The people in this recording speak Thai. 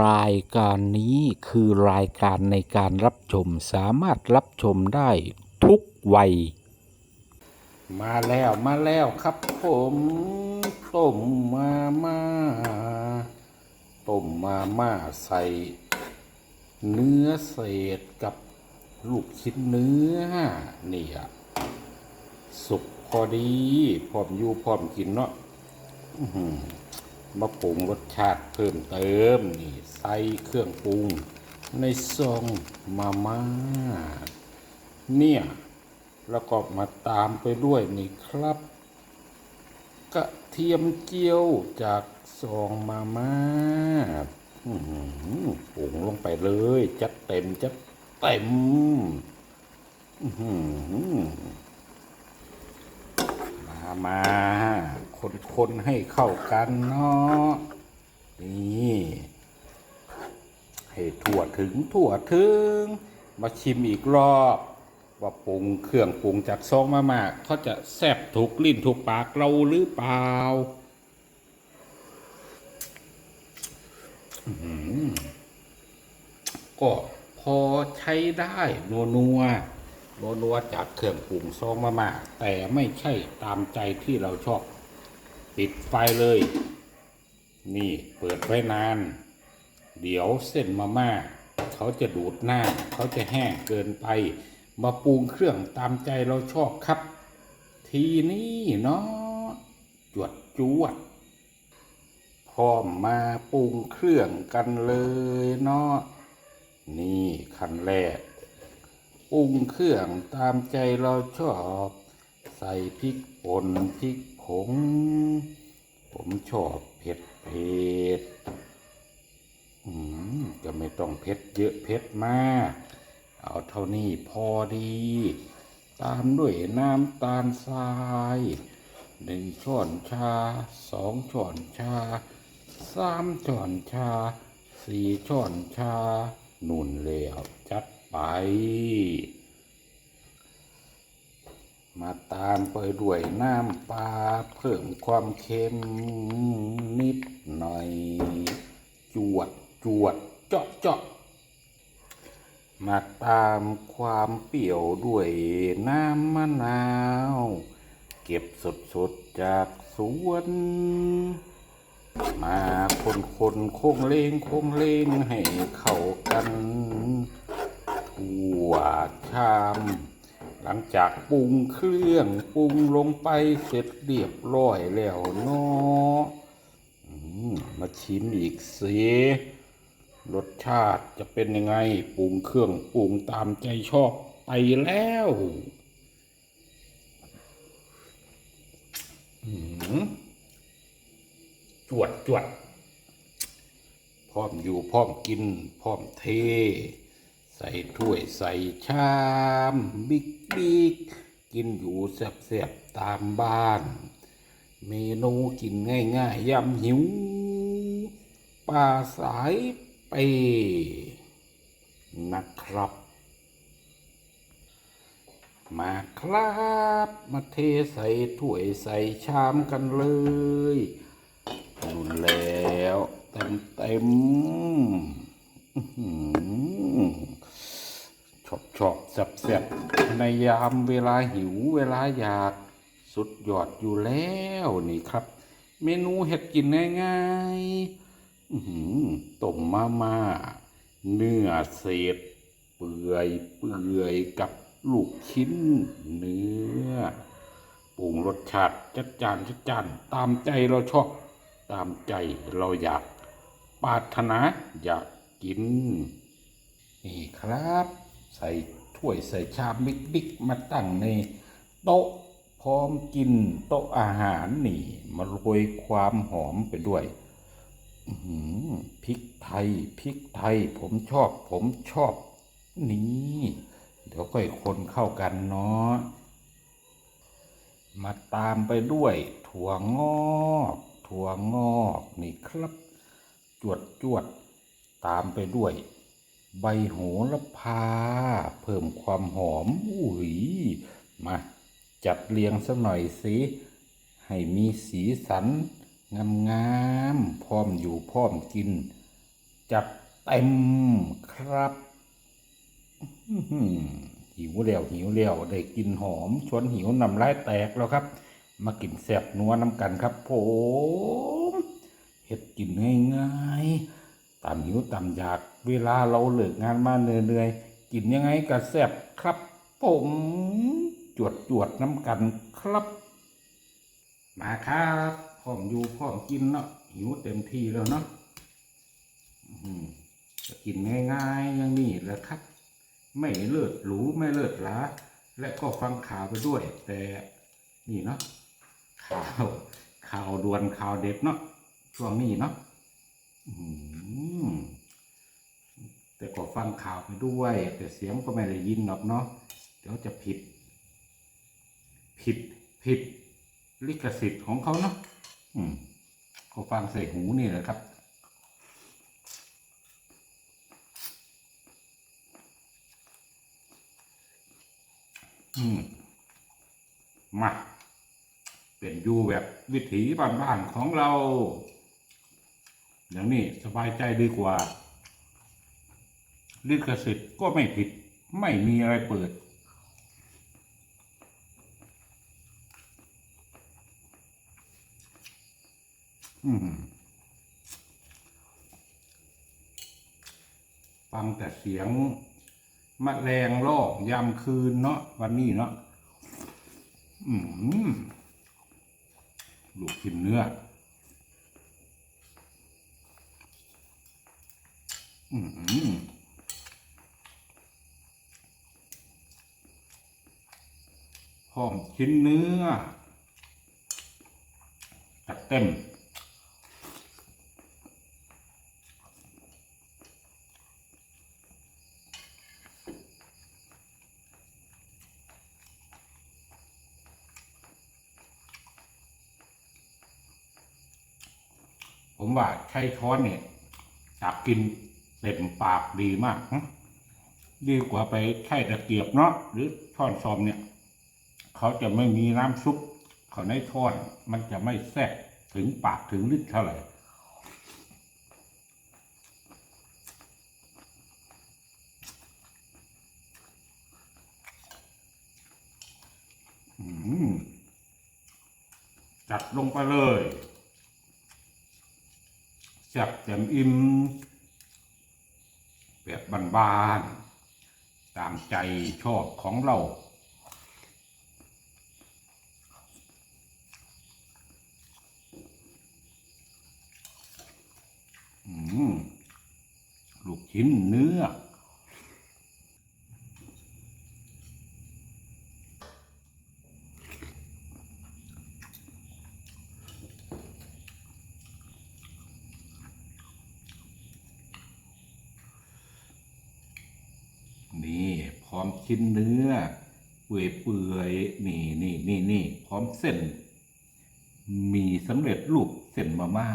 รายการนี้คือรายการในการรับชมสามารถรับชมได้ทุกวัย มาแล้วมาแล้วครับผมต้มมาม่าต้มมาม่าใส่เนื้อเศษกับลูกชิ้นเนื้อนี่อะสุกพอดี พร้อมอยู่พร้อมกินเนาะ มาปรุงรสชาติเพิ่มเติมนี่ใส่เครื่องปรุง ในซองมาม่าเนี่ยแล้วก็มาตามไปด้วยนี่ครับ กระเทียมเจียวจากซองมาม่าปรุงลงไปเลย จัดเต็มจัดเต็มอื้อหือ มามา คนคนให้เข้ากันเนาะนี่ให้ทั่วถึงทั่วถึง มาชิมอีกรอบว่าปรุงเครื่องปรุงจากซองมามาเขาจะแซ่บถูกลิ้นถูกปากเราหรือเปล่าก็พอใช้ได้นัวนัวๆ นัวนัวจากเครื่องปรุงซองมามาแต่ไม่ใช่ตามใจที่เราชอบ ปิดไฟเลย นี่เปิดไว้นาน เดี๋ยวเส้นมาม่า เขาจะดูดหน้า เขาจะแห้งเกินไป มาปรุงเครื่องตามใจเราชอบครับ ทีนี้เนาะจวดจวดพร้อมมาปรุงเครื่องกันเลยเนาะนี่ขั้นแรก ปรุงเครื่องตามใจเราชอบ ใส่พริกป่นพริกผง ผมชอบเผ็ดเผ็ดอืมจะไม่ต้องเผ็ดเยอะเผ็ดมาก เอาเท่านี้พอดี ตามด้วยน้ำตาลทรายหนึ่งช้อนชาสองช้อนชาสามช้อนชาสี่ช้อนชานุ่นแล้วจัด ไป มาตามไปด้วยน้ำปลาเพิ่มความเค็มนิดหน่อย จวดจวดเจาะเจาะมาตามความเปรี้ยวด้วยน้ำมะนาว เก็บสดสดจากสวน มาคนคนโค้งเลงโค้งเลงให้เข้ากัน วชาม หลังจากปรุงเครื่องปรุงลงไปเสร็จเรียบร้อยแล้วเนาะมาชิมอีกสิรสชาติจะเป็นยังไงปรุงเครื่องปรุงตามใจชอบไปแล้วจวดจวดพร้อมอยู่พร้อมกิน พร้อมเท ส่ถ้วยใส่ชามบิ๊กบิ๊กกินอยู่แซ่บๆตามบ้าน เมนูกินง่ายๆยำหิวปลาสายเปนะครับ มาครับ มาเทใส่ถ้วยใส่ชามกันเลยนุ่นแล้ว เต็มเต็มๆ อื้อหือชอบชอบแซ่บแซ่บในยามเวลาหิวเวลาอยากสุดยอดอยู่แล้วนี่ครับ เมนูเห็ดกินง่ายๆต้มมาม่าเนื้อเศษ เปื่อยเปื่อยกับลูกชิ้นเนื้อปรุงรสชาติจัดจานจัดจานตามใจเราชอบ ตามใจเราอยากปรารถนาอยากกิน นี่ครับ ใส่ถ้วยใส่ชามบิ๊กๆมาตั้งในโต๊ะพร้อมกินโต๊ะอาหารนี่มาโรยความหอมไปด้วยหือพริกไทยพริกไทย ผมชอบ ผมชอบ นี่เดี๋ยวค่อยคนเข้ากันเนาะมาตามไปด้วย ถั่วงอก ถั่วงอกนี่ครับ จวดจวดตามไปด้วย ใบโหระพา เพิ่มความหอมอุ้ยมาจัดเรียงสักหน่อยสิ ให้มีสีสัน งามๆพร้อมอยู่พร้อมกิน จัดเต็มครับหิวแล้วหิวแล้วได้กลินหอม ชวนหิวนำลายแตกแล้วครับ มากินแซ่บนัวน้ำกันครับ ผมเฮ็ดกินง่ายๆตามหิวตามอยาก เวลาเราเลิกงานมาเหนื่อยๆกินยังไงก็แซ่บครับ ผมจวดจวดๆน้ำกันครับ มาครับพร้อมอยู่พร้อมกินเนาะหิวเต็มที่แล้วเนาะจะกินง่ายๆอย่างนี้แหละครับ ไม่เลิศหรูไม่เลิศหลาและก็ฟังข่าวไปด้วย แต่นี่เนาะข่าวข่าวด่วนข่าวเด็ดเนาะช่วงนี้เนาะอื้อหือ แต่ก็ฟังข่าวไปด้วย แต่เสียงก็ไม่ได้ยินหรอกเนาะเดี๋ยวจะผิด ผิดผิดลิขสิทธิ์ของเขาเนาะอืมก็ฟังใส่หูนี่แหละครับอืมมาเป็นอยู่แบบวิถีบ้านๆของเรา อย่างนี้สบายใจดีกว่า ลิขสิทธิ์ก็ไม่ผิด ไม่มีอะไรเปิด อืมฟังแต่เสียงมแมลงรอบยามคืนเนาะวันนี้เนาะอืมลูกชิ้นเนื้อมหอม ชิ้นเนื้อจัดเต็ม ผมว่าใช้ช้อนเนี่ยจับกินเต็มปากดีมากนะดีกว่าไปใช้ตะเกียบเนาะหรือช้อนซอมเนี่ย เขาจะไม่มีน้ำซุปเขาในช้อนมันจะไม่แซ่บถึงปากถึงลิ้นเท่าไหร่จัดลงไปเลยแซ่บเต็มอิ่มแบบบ้านๆตามใจชอบของเรา อืม ลูก ชิ้นเนื้อ นี่ พร้อมชิ้นเนื้อ เปื่อยเปื่อยนี่นี่นี่นี่พร้อมเส้น มีสำเร็จรูปเส้นมาม่า